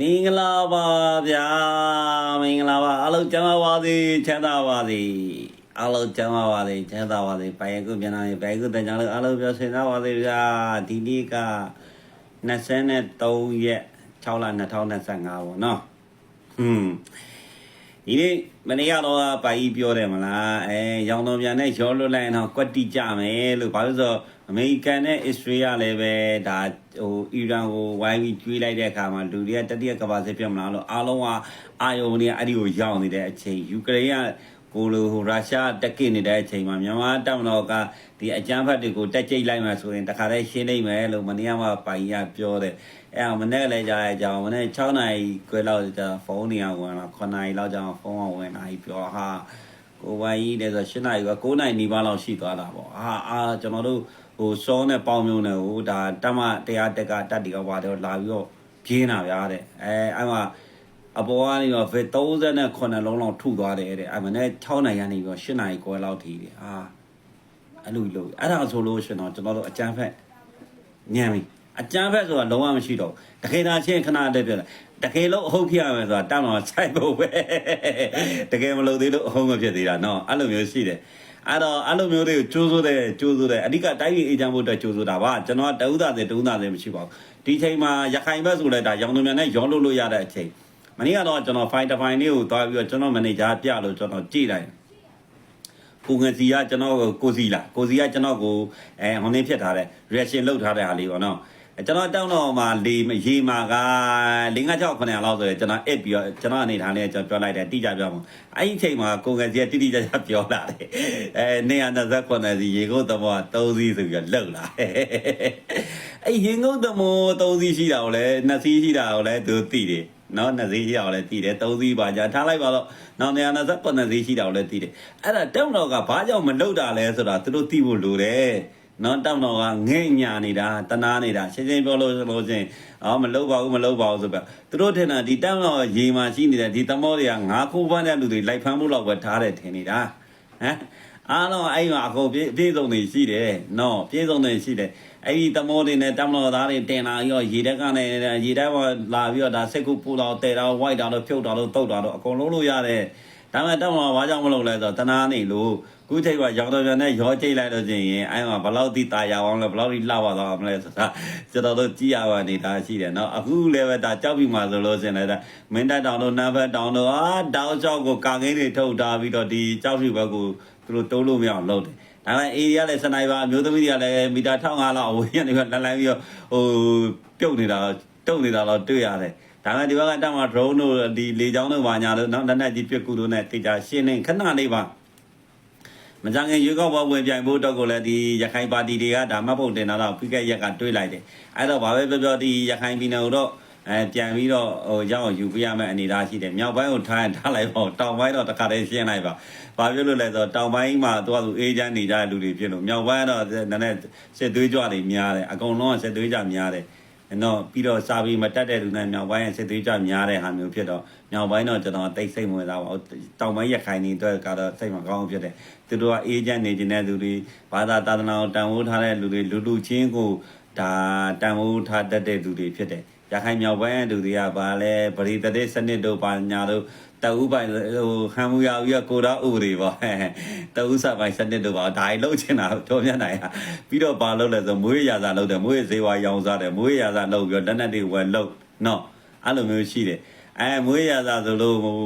မင်္ဂလာပါဗျာမင်္ဂလာပါအားလုံးကျမ်းပါပါစေချမ်းသာပါစေအားလုံးကျမ်းပါပါစေချမ်းသာပါစေပိုင်ကုပြန်လာရင်ပိုင်ကုတန်ကြလို့အားလုံးပြောဆင်သာပါစေဗျာဒီနေ့က23ရက်6လ2025ပေါ့နော်ဟွန်းဒီနေ့မနေ့ကတော့ပါကြီးပြောတယ်မလားအဲရောင်တော်ပြန်နဲ့ရောလွတ်လိုက်ရင်တော့ကွက်တိကြမယ်လို့ဘာလို့ဆိုတော့ အမေရိကန်နဲ့အစ္စရေးကလည်းပဲဒါဟိုအီရန်ကိုဝိုင်းပြီးကျွေးလိုက်တဲ့အခါမှာလူတွေကတတိယကမ္ဘာစစ်ပြတ်မလားလို့အားလုံးကအာယုံတွေကအဲ့ဒီကိုရောက်နေတဲ့အချိန်ယူကရိန်းကကိုလိုဟိုရုရှားတက်ကစ်နေတဲ့အချိန်မှာမြန်မာတပ်မတော်ကဒီအကြမ်းဖက်တွေကိုတက်ကြိတ်လိုက်မှဆိုရင်တခါတည်းရှင်းနိုင်မယ်လို့မနေ့ကမှပိုင်ရပြောတယ်အဲ့အောင်မနေ့ကလည်းကြားရကြအောင်မနေ့6နာရီခွဲလောက်ကြာဖုန်းနေအောင်ဝင်လာ9နာရီလောက်ကြာဖုန်းအောင်ဝင်လာပြီးပြောဟာကိုပိုင်ကြီးတဲ့ဆို8နာရီက9နာရီနီးပါးလောက်ရှိသွားတာပေါ့အာအာကျွန်တော်တို့ ဟိုစောနဲ့ပေါင်းမျိုးနဲ့ဟိုဒါတမတရားတက်ကတတ်တီကပါတော့လာပြီးတော့ပြင်းတာဗျာတဲ့အဲအဲ့မှာအပေါ်ကနေတော့ဗေ39လုံးလောက်ထုသွားတယ်တဲ့အဲ့မနေ့6နိုင်ရနေပြီးတော့8နိုင်ခွဲလောက်ထိတယ်အာအဲ့လိုလို့အဲ့ဒါဆိုလို့ရှင်တော့ကျွန်တော်တို့အကြမ်းဖက်ညံပြီအကြမ်းဖက်ဆိုတာလုံးဝမရှိတော့ဘူးတခေတာချင်းခဏတည်းပြောတယ်တကယ်လို့အဟုတ်ဖြစ်ရမယ်ဆိုတာတောင်းတော့ဆိုင်ဖို့ပဲတကယ်မလို့သေးလို့အဟုတ်မဖြစ်သေးတာနော်အဲ့လိုမျိုးရှိတယ် အဲ့တော့အဲ့လိုမျိုးတွေကိုကြိုးစိုးတယ်ကြိုးစိုးတယ်အဓိကတိုင်းပြည်အေဂျင့်ဖို့အတွက်ကြိုးစိုးတာပါကျွန်တော်တဦးသားသေးတဦးသားသေးမရှိပါဘူးဒီချိန်မှာရခိုင်ဘက်ဆိုလဲဒါရောင်သူမြန်နဲ့ရောလို့လို့ရတဲ့အချိန်မနေ့ကတော့ကျွန်တော် file define လေးကိုသွားပြီးတော့ကျွန်တော် manager ပြလို့ကျွန်တော်ကြည့်လိုက်ကိုငစီကကျွန်တော်ကိုစီလာကိုစီကကျွန်တော်ကိုအဲဟိုနေ့ဖြစ်ထားတဲ့ reaction လုပ်ထားတဲ့ဟာလေးပေါ့နော် ကျွန်တော်တောင်းတော့မှလေရေမာက5 6 9လောက်ဆိုရင်ကျွန်တော်အစ်ပြီးတော့ကျွန်တော်အနေထားနဲ့ကျွန်တော်ပြောလိုက်တယ်တိကျပြောမှာအဲ့ဒီအချိန်မှာကိုငယ်ကြီးတိတိကျကျပြောလာတယ်အဲနေရ29စီရေကုတ်သဘော3စီဆိုပြီးတော့လှုပ်လာအဲ့ရင်ကုတ်သမော3စီရှိတာကိုလည်း2စီရှိတာကိုလည်းသူသိတယ်နော်နှစ်စီးရှိတာကိုလည်းသိတယ်သုံးစီးပါကြထားလိုက်ပါတော့နောက်နေရာ29နှစ်စီးရှိတာကိုလည်းသိတယ်အဲ့ဒါတောင်းတော့ကဘာကြောင့်မလုပ်တာလဲဆိုတာသူတို့သိဖို့လိုတယ် နော်တောင်းတော့ကငဲ့ညာနေတာတနာနေတာရှင်းရှင်းပြောလို့ဆိုလို့ချင်းအော်မလုပ်ပါဘူးမလုပ်ပါဘူးဆိုပြသူတို့ထင်တာဒီတောင်းတော့ရေမှာရှိနေတဲ့ဒီသမောတွေကငါးခိုးပန်းတဲ့လူတွေလိုက်ဖမ်းဖို့လောက်ပဲထားတယ်ထင်နေတာဟမ်အားလုံးအဲ့မှာအကုန်ပြည့်ပြည့်စုံနေရှိတယ်နော်ပြည့်စုံနေရှိတယ်အဲ့ဒီတမောတွေနဲ့တမတော်သားတွေတင်လာပြီးတော့ရေတက်ကနေရေတက်ပေါ်လာပြီးတော့ဒါစက်ကူပူတော့တဲတော့ဝိုက်တာတော့ဖြုတ်တာတော့တုတ်တာတော့အကုန်လုံးလို့ရတယ် ဒါပေမဲ့တမတော်ဘာကြောင့်မလုပ်လဲဆိုတော့တနာနေလို့ခုချိန်ကရောင်တော်ပြန်နဲ့ရောကျိတ်လိုက်လို့ချင်းရင်အဲ့မှာဘလောက်တိตายအောင်လဲဘလောက်တိလှပါသွားအောင်လဲဆိုတာကျွန်တော်တို့ကြည့်ရပါနေတာရှိတယ်เนาะအခုလည်းပဲဒါကြောက်ပြီမှာဆိုလို့ရှင်လည်းဒါမင်းတက်တောင်တို့နံပါတ်တောင်တို့အာတောက်ချောက်ကိုကာကင်းတွေထုတ်ထားပြီးတော့ဒီကြောက်ပြီဘက်ကိုသူတို့တိုးလို့မရအောင်လုပ်တယ်ဒါပေမဲ့အေးရလည်းစနိုက်ပါအမျိုးသမီးတွေကလည်းမီတာ1500လောက်အဝေးကနေပြီးလန်လန်ပြီးတော့ဟိုပြုတ်နေတာတုတ်နေတာတော့တွေ့ရတယ် ဒါပေမဲ့ဒီဘက်ကတောင်မှာ drone တို့ဒီလေကြောင်းတို့ဘာညာတို့နောက်လက်နက်ကြီးပြက်ကူတို့နဲ့တေချာရှင်းနေခဏလေးပါမကြခင်ရွေးကောက်ပွဲဝင်ပြိုင်ဖို့တော့ကိုလည်းဒီရခိုင်ပါတီတွေကဒါမှတ်ဖို့တင်တာတော့ပြီးခဲ့ရက်ကတွေးလိုက်တယ်အဲ့တော့ဘာပဲပြောပြောဒီရခိုင်ပြည်နယ်တော့အဲပြန်ပြီးတော့ဟိုရောက်ယူပြရမယ့်အနေအထားရှိတယ်မြောက်ပိုင်းကိုထားရင်ထားလိုက်ပေါ့တောင်ပိုင်းတော့တခါတည်းရှင်းလိုက်ပါဘာဖြစ်လို့လဲဆိုတော့တောင်ပိုင်းမှာသူကသူအေးချမ်းနေကြတဲ့လူတွေဖြစ်လို့မြောက်ပိုင်းကတော့နည်းနည်းစစ်သွေးကြွတွေများတယ်အကုန်လုံးကစစ်သွေးကြများတယ် နော်ပြီးတော့စာပြီးမတက်တဲ့လူနဲ့မြောက်ပိုင်းရဲ့စစ်သွေးကြများတဲ့ဟာမျိုးဖြစ်တော့မြောက်ပိုင်းတော့ကျွန်တော်တိတ်စိတ်ဝင်စားပါတောင်ပိုင်းရခိုင်နေအတွက်ကတော့စိတ်မကောင်းဖြစ်တယ်သူတို့ကအေးချမ်းနေခြင်းတဲ့လူတွေဘာသာသာသနာကိုတန်ဖိုးထားတဲ့လူတွေလူလူချင်းကိုဒါတန်ဖိုးထားတတ်တဲ့လူတွေဖြစ်တယ် ရခိုင်မြောက်ပိုင်းလူတွေကဘာလဲပရိသတ်စနစ်တို့ပါညာတို့တအူးပိုင်ဟိုခံမှုရပြီးတော့ကိုတော့ဥပဒေပေါ့တအူးစပိုင်စနစ်တို့ပါဒါကြီးလှုပ်ချင်တာတော်မြတ်နိုင်ဟာပြီးတော့ဘာလုပ်လဲဆိုမွေးရစာလုပ်တယ်မွေးဈေးဝါရောင်စားတယ်မွေးရစာလုပ်ပြီးတော့လက်နက်တွေဝယ်လုပ်နော်အဲ့လိုမျိုးရှိတယ်အဲမွေးရစာဆိုလို့ဟို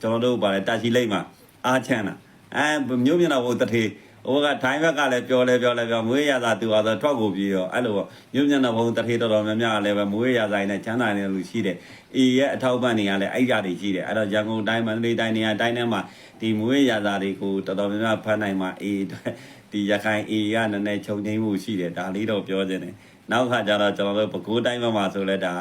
ကျွန်တော်တို့ပါလဲတာချီလိမ့်မှာအားချမ်းတာအဲမျိုးမျက်နှာဘုံတထေး ဟိုကထိုင်းဘက်ကလည်းပြောလဲပြောလဲပြောမွေးရသာသူဟာဆိုထွက်ကိုပြေးရောအဲ့လိုပေါ့မြို့မျက်နှာဘုံတထေတော်တော်များများလည်းပဲမွေးရသာနဲ့ချမ်းသာနေလူရှိတယ်အေရဲ့အထောက်ပံ့တွေကလည်းအဲ့ကြတွေရှိတယ်အဲ့တော့ရန်ကုန်တိုင်းမန္တလေးတိုင်းနေရာတိုင်းထဲမှာဒီမွေးရသာတွေကိုတော်တော်များများဖမ်းနိုင်မှာအေဒီရခိုင်အေကနည်းနည်းခြုံငိမ့်မှုရှိတယ်ဒါလေးတော့ပြောခြင်းတယ်နောက်ခါကျတော့ကျွန်တော်တို့ပဲခူးတိုင်းဘက်မှာဆိုလဲဒါ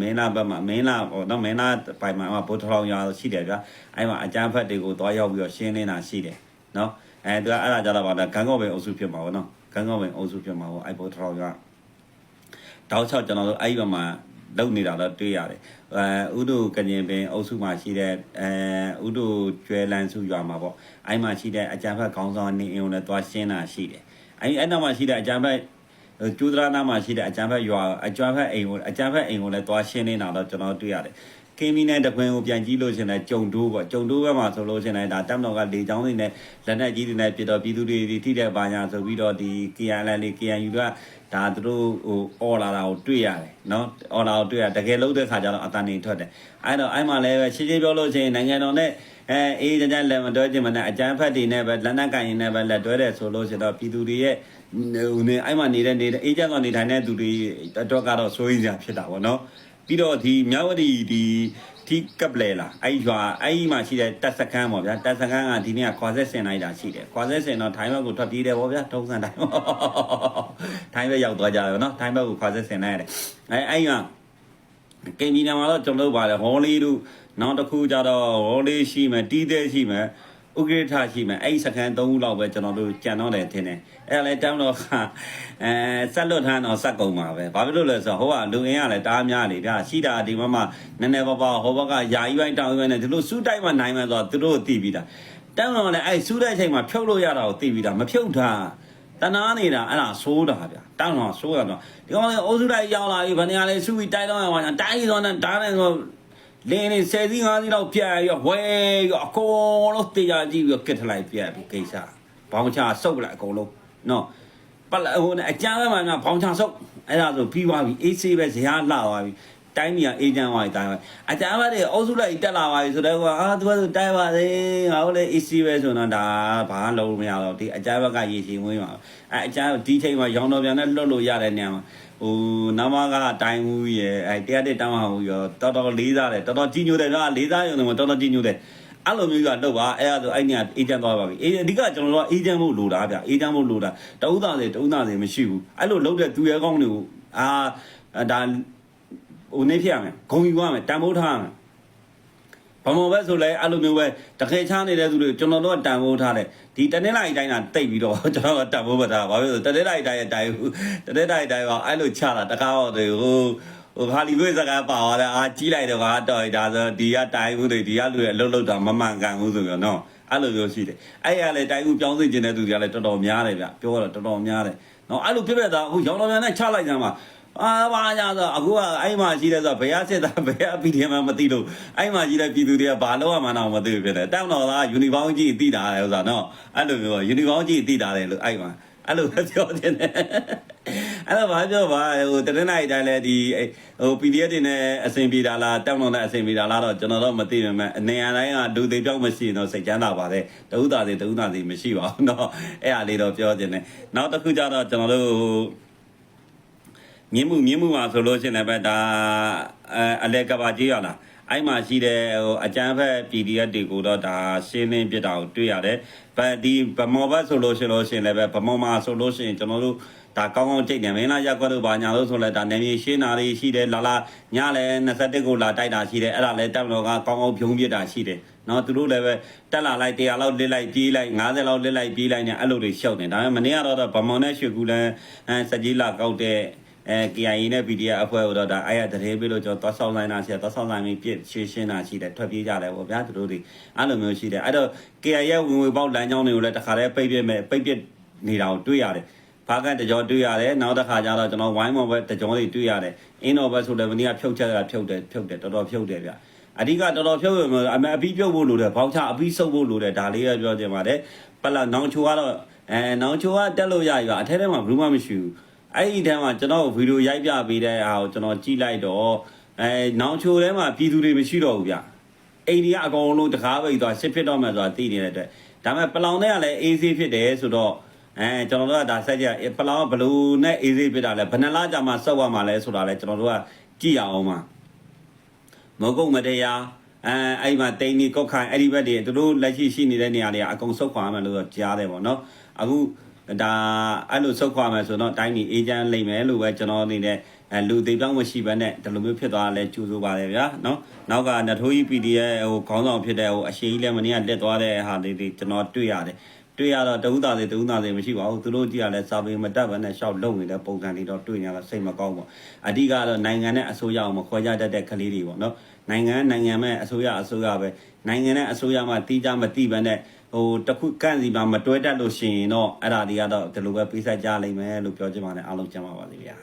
မင်းလာဘက်မှာမင်းလာပေါ့နော်မင်းလာပိုင်မှာဘိုးထောင်ရွာရှိတယ်ဗျာအဲ့မှာအကြမ်းဖက်တွေကိုတွားရောက်ပြီးတော့ရှင်းနေတာရှိတယ်နော် အဲသူကအဲ့ဒါကြတော့ဗာဒါဂန်းကော့ပင်အုပ်စုဖြစ်မှာပေါ့နော်ဂန်းကော့ပင်အုပ်စုဖြစ်မှာပေါ့အဲ့ဘောထောင်ကတောက်ချောက်ကျွန်တော်တို့အဲ့ဒီဘက်မှာလုံနေတာတော့တွေ့ရတယ်အဲဥဒုကညင်ပင်အုပ်စုမှာရှိတဲ့အဲဥဒုကျွဲလန်းစုရွာမှာပေါ့အဲ့မှာရှိတဲ့အကြံဖက်ခေါင်းဆောင်နေအုံနဲ့သွားရှင်းတာရှိတယ်အဲ့အဲ့နောက်မှာရှိတဲ့အကြံဖက်ကျူဒရာနာမှာရှိတဲ့အကြံဖက်ရွာအကြံဖက်အိမ်ကိုအကြံဖက်အိမ်ကိုလည်းသွားရှင်းနေတာတော့ကျွန်တော်တွေ့ရတယ် ကင်းမီနဲ့တခွင်ကိုပြန်ကြည့်လို့ရှင်လဲကြုံတိုးပေါ့ကြုံတိုးဘက်မှာဆိုလို့ရှင်လဲဒါတက်မတော်ကလေချောင်းတွေနဲ့လက်နက်ကြီးတွေနဲ့ပြတော့ပြည်သူတွေဒီထိတဲ့ဘာညာဆိုပြီးတော့ဒီ KNL လေး KNU ကဒါသူတို့ဟိုအော်လာတာကိုတွေ့ရတယ်နော်အော်လာကိုတွေ့ရတကယ်လို့တဲ့ခါကျတော့အတန်နေထွက်တယ်အဲ့တော့အဲ့မှာလည်းပဲရှင်းရှင်းပြောလို့ရှိရင်နိုင်ငံတော်နဲ့အဲအေးကြကြလက်မတွဲခြင်းမနဲ့အကြမ်းဖက်တွေနဲ့ပဲလက်နက်ကင်ရင်နဲ့ပဲလက်တွဲတယ်ဆိုလို့ရှိတော့ပြည်သူတွေရဲ့ဟိုနေအဲ့မှာနေတဲ့နေတဲ့အေးကြတော့နေထိုင်တဲ့သူတွေအတွက်ကတော့စိုးရိမ်စရာဖြစ်တာပေါ့နော် ပြီးတော့ဒီမြဝတီဒီဒီကပ်လေလာအဲ့ရွာအဲ့ဒီမှာရှိတဲ့တက်စခန်းပေါ့ဗျာတက်စခန်းကဒီနေ့ကခွာဆက်စင်လိုက်တာရှိတယ်ခွာဆက်စင်တော့ထိုင်းဘက်ကိုထွက်ပြေးတယ်ပေါ့ဗျာထုံးစံတိုင်းထိုင်းဘက်ရောက်သွားကြတယ်နော်ထိုင်းဘက်ကိုခွာဆက်စင်လိုက်ရတယ်အဲ့အဲ့ကကင်ပြည်နယ်မှာတော့ကျွန်တော်တို့ပါတယ်ဟောလီတို့နောက်တစ်ခုကြတော့ဟောလီရှိမယ်တီးသေးရှိမယ် ဥက္ကဋ္ဌရှိမယ်အဲ့ဒီစခန်း၃ခုလောက်ပဲကျွန်တော်တို့ကြံတော့တယ်ထင်တယ်အဲ့ဒါလည်းတမ်းတော့အဲဆက်လွတ်ထမ်းတော့စက်ကုန်ပါပဲဘာဖြစ်လို့လဲဆိုတော့ဟိုကလူအင်းကလည်းတားများနေဗျာရှိတာဒီမှာမှနည်းနည်းပါးပါးဟိုဘက်ကယာယီပိုင်းတောင်းပိုင်းနဲ့ဒီလိုစူးတိုက်မှနိုင်မှဆိုတော့သူတို့သိပြီးတာတမ်းတော့လည်းအဲ့စူးတဲ့အချိန်မှာဖြုတ်လို့ရတာကိုသိပြီးတာမဖြုတ်တာတနာနေတာအဲ့ဒါဆိုးတာဗျာတောင်းတော့ဆိုးရတော့ဒီကောင်လည်းအိုးစုတိုက်ရောက်လာပြီဗနေရာလေးစူးပြီးတိုက်တော့ရပါညာတိုင်းတော့နဲ့ဒါနဲ့ဆို လင်းနေဆယ်စီးငါးစီးလောက်ပြရရောဝဲရောအကုန်လုံးတေးကြကြည့်ပြီးကစ်ထလိုက်ပြပြီးကိစ္စဘောင်းချဆုပ်လိုက်အကုန်လုံးနော်ပလဟိုအကြမ်းမှန်ကဘောင်းချဆုပ်အဲ့ဒါဆိုပြီးသွားပြီအေးဆေးပဲဇရာလှသွားပြီ တိုင်းပြည်ကအေးချမ်းသွားပြီတိုင်းပဲအကြမ်းပဲအုပ်စုလိုက်တက်လာပါပြီဆိုတော့ကအာသူကဆိုတိုင်းပါစေငါတို့လည်းအေးဆေးပဲဆိုတော့ဒါဘာလုံးမရတော့ဒီအကြမ်းဘက်ကရေရှည်ဝင်းပါအဲအကြမ်းဒီချိန်မှာရောင်တော်ပြန်နဲ့လွတ်လို့ရတဲ့နေရာမှာဟိုနမကတိုင်းမှုရဲ့အဲတရားတဲ့တောင်းအောင်ရောတော်တော်လေးစားတယ်တော်တော်ကြီးညိုတယ်ကလေးစားရုံနဲ့တော်တော်ကြီးညိုတယ်အဲ့လိုမျိုးကတော့ပါအဲ့ဒါဆိုအဲ့ညအေဂျင့်သွားပါပြီအေအဓိကကျွန်တော်တို့ကအေဂျင့်ဖို့လိုတာဗျအေဂျင့်ဖို့လိုတာတဦးသားစီတဦးသားစီမရှိဘူးအဲ့လိုလုပ်တဲ့သူရဲကောင်းတွေကိုအာဒါ ဟိုနေဖြစ်ရမယ်ဂုံယူရမယ်တန်ဖိုးထားရမယ်ဘာမှပဲဆိုလဲအဲ့လိုမျိုးပဲတခဲချားနေတဲ့သူတွေကျွန်တော်တို့ကတန်ဖိုးထားတယ်ဒီတနေ့လိုက်တိုင်းတာတိတ်ပြီးတော့ကျွန်တော်ကတန်ဖိုးမထားဘာဖြစ်လို့တနေ့လိုက်တိုင်းတိုင်းတနေ့လိုက်တိုင်းကအဲ့လိုချတာတကားတော့ဟိုဟိုဟာလီဝေးစကားပါသွားတယ်အာကြီးလိုက်တော့ကတော့ဒါဆိုဒီကတိုင်းဦးတွေဒီကလူတွေအလုပ်လုပ်တာမမှန်ကန်ဘူးဆိုပြီးတော့နော်အဲ့လိုမျိုးရှိတယ်အဲ့ရလေတိုင်းဦးပြောင်းသိကျင်တဲ့သူတွေကလည်းတော်တော်များတယ်ဗျပြောတော့တော်တော်များတယ်နော်အဲ့လိုဖြစ်ဖြစ်သားအခုရောင်တော်များနဲ့ချလိုက်ကြမှာ အာဘာညာဆိုအခုကအဲ့မှာရှိတဲ့ဆိုဘယ်ရစစ်သားဘယ်ရပီဒီအမ်မသိလို့အဲ့မှာရှိတဲ့ပြည်သူတွေကဘာလို့ရမှန်းတော့မသိဘူးဖြစ်တယ်တောင်းတော်သားယူနီဖောင်းကြီးအသိတာလေဥစားနော်အဲ့လိုမျိုးယူနီဖောင်းကြီးအသိတာလေလို့အဲ့မှာအဲ့လိုပဲပြောနေတယ်အဲ့တော့ဘာပြောပါဟိုတရနိုင်တိုင်းလဲဒီဟို PDF တွေနဲ့အဆင်ပြေတာလားတောင်းတော်နဲ့အဆင်ပြေတာလားတော့ကျွန်တော်တော့မသိပါမဲ့အနေအတိုင်းကဒုသေးပြောင်းမရှိရင်တော့စိတ်ချမ်းသာပါတယ်တဦးသားစီတဦးသားစီမရှိပါဘူးเนาะအဲ့အားလေးတော့ပြောခြင်းတယ်နောက်တစ်ခုကျတော့ကျွန်တော်တို့ မြင်းမှုမြင်းမှုမှာဆိုလို့ရှိရင်လည်းဒါအဲအလဲကဘာကြီးရလားအဲ့မှာရှိတဲ့ဟိုအကျန်းဖက် PDF တွေကိုတော့ဒါရှင်းလင်းပြတာကိုတွေ့ရတယ်။ဗတ်ဒီဗမောဘတ်ဆိုလို့ရှိလို့ရှိရင်လည်းပဲဗမောမှာဆိုလို့ရှိရင်ကျွန်တော်တို့ဒါကောင်းကောင်းကြိတ်တယ်မင်းလားရက်ကွက်တို့ဘာညာလို့ဆိုလဲဒါနေမြေရှင်းတာတွေရှိတယ်လာလာညလည်း21ကိုလာတိုက်တာရှိတယ်အဲ့ဒါလည်းတက်မလို့ကကောင်းကောင်းဖြုံးပြတာရှိတယ်နော်သူတို့လည်းပဲတက်လာလိုက်100လောက်လစ်လိုက်ပြေးလိုက်90လောက်လစ်လိုက်ပြေးလိုက်နေအဲ့လိုတွေရှောက်နေဒါပေမဲ့မနေ့ကတော့ဗမောနဲ့ရွှေကူလန်းအဲစကြီးလာကောက်တဲ့ အဲ KIA နဲ့ PDF အဖွဲ့တို့ဒါအဲ့ရတရေပြီးလို့ကျွန်တော်သွားဆောင်လိုက်တာရှိတယ်သွားဆောင်လိုက်ပြီးပြစ်ရှင်းရှင်းတာရှိတယ်ထွက်ပြေးကြတယ်ပေါ့ဗျာသူတို့တွေအဲ့လိုမျိုးရှိတယ်အဲ့တော့ KIA ရဲ့ဝင်ဝေပေါက်လမ်းကြောင်းတွေကိုလည်းတခါတည်းပိတ်ပြစ်မဲ့ပိတ်ပြစ်နေတာကိုတွေ့ရတယ်ဖားကန်တကြောတွေ့ရတယ်နောက်တစ်ခါကျတော့ကျွန်တော်ဝိုင်းမော်ပဲတကြောတွေတွေ့ရတယ်အင်းတော်ပဲဆိုလည်းမနေ့ကဖြုတ်ချက်ကဖြုတ်တယ်ဖြုတ်တယ်တော်တော်ဖြုတ်တယ်ဗျအဓိကတော်တော်ဖြုတ်ရမယ်အမအပြီးပြုတ်ဖို့လိုတယ်ဘောက်ချအပြီးဆုပ်ဖို့လိုတယ်ဒါလေးကပြောချင်ပါတယ်ပလာနောင်ချိုကတော့အဲနောင်ချိုကတက်လို့ရရအထဲထဲမှာဘူးမှမရှိဘူး အဲ့ဒီထဲမှာကျွန်တော်ဗီဒီယိုရိုက်ပြပေးတဲ့ဟာကိုကျွန်တော်ကြည့်လိုက်တော့အဲနောင်ချိုထဲမှာပြည်သူတွေမရှိတော့ဘူးဗျအိန္ဒိယအကောင်လုံးတကားပိတ်သွားရှစ်ဖြစ်တော့မှဆိုတာသိနေတဲ့အတွက်ဒါပေမဲ့ပလောင်တဲ့ကလည်းအေးဆေးဖြစ်တယ်ဆိုတော့အဲကျွန်တော်တို့ကဒါဆက်ကြပလောင်ဘလူးနဲ့အေးဆေးဖြစ်တာလဲဘယ်နှလားကြာမှစောက်ရမှာလဲဆိုတာလဲကျွန်တော်တို့ကကြည့်ရအောင်ပါမကုတ်မတရားအဲအဲ့မှာတိန်နီကောက်ခိုင်အဲ့ဒီဘက်တွေသူတို့လက်ရှိရှိနေတဲ့နေရာတွေကအကုန်ဆုတ်ခွာမယ်လို့ကြားတယ်ပေါ့နော်အခု ဒါအဲ့လိုဆုတ်ခွာမယ်ဆိုတော့တိုင်းပြည်အေဂျင့်လိမ့်မယ်လို့ပဲကျွန်တော်အနေနဲ့အဲလူသေးပြောင်းမရှိဘဲနဲ့ဒီလိုမျိုးဖြစ်သွားလဲကြိုးဆိုပါတယ်ဗျာနော်နောက်ကနထိုးကြီး PDF ဟိုခေါင်းဆောင်ဖြစ်တဲ့ဟိုအရှိကြီးလည်းမနေ့ကလက်သွားတဲ့ဟာလေးတွေကျွန်တော်တွေ့ရတယ်တွေ့ရတော့တဦးသားတွေတဦးသားတွေမရှိပါဘူးသူတို့ကြည့်ရလဲစာပေမတက်ဘဲနဲ့ရှောက်လုံနေတဲ့ပုံစံတွေတော့တွေ့နေရတာစိတ်မကောင်းပါအဓိကတော့နိုင်ငံနဲ့အစိုးရအောင်မခွဲခြားတတ်တဲ့ကလေးတွေပေါ့နော်နိုင်ငံနိုင်ငံမဲ့အစိုးရအစိုးရပဲနိုင်ငံနဲ့အစိုးရမှတီးကြမတီးဘဲနဲ့ ဟဟိုတစ်ခုကန့်စီမှာမတွဲတတ်လို့ရှိရင်တော့အဲ့ဒါတွေကတော့ဒီလိုပဲပေးဆက်ကြလိမ့်မယ်လို့ပြောချင်ပါတယ်အားလုံးကျမ်းပါပါစေဗျာ